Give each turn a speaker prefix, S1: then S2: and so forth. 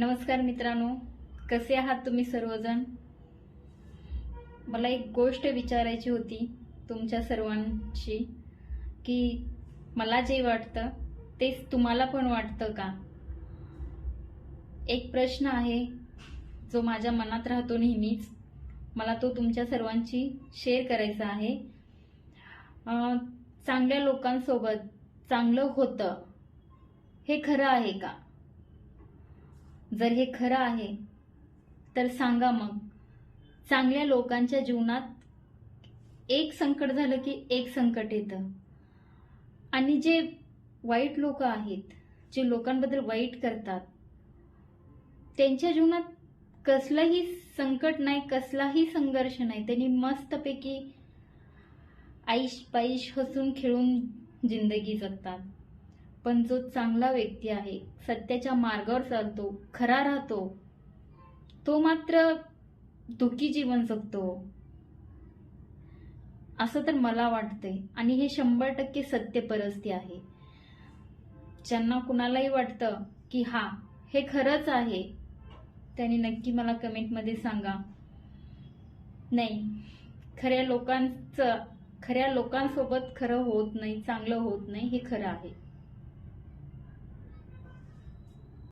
S1: नमस्कार मित्रांनो कसे आहात तुम्ही सर्वजण? मला एक गोष्ट विचारायची होती तुमच्या सर्वांची की मला जे वाटतं तेच तुम्हाला पण वाटतं का? एक प्रश्न आहे जो माझ्या मनात राहतो नेहमीच. मला तो तुमच्या सर्वांची शेअर करायचा आहे. चांगल्या लोकांसोबत चांगलं होतं हे खरं आहे का? जर हे खरं आहे तर सांगा मग. चांगल्या लोकांच्या जीवनात एक संकट झालं की एक संकट येतं. आणि जे वाईट लोक आहेत जे लोकांबद्दल वाईट करतात त्यांच्या जीवनात कसलंही संकट नाही कसलाही संघर्ष नाही. त्यांनी मस्तपैकी आईश पाईश हसून खेळून जिंदगी जगतात. पण जो चांगला व्यक्ती आहे सत्याच्या मार्गावर चालतो खरा राहतो तो मात्र दुःखी जीवन जगतो. असं तर मला वाटतंय. आणि हे शंभर टक्के सत्य परिस्थिती आहे. ज्यांना कुणालाही वाटतं की हा हे खरंच आहे त्यांनी नक्की मला कमेंटमध्ये सांगा. नाही खऱ्या लोकांचं खऱ्या लोकांसोबत खरं होत नाही चांगलं होत नाही हे खरं आहे.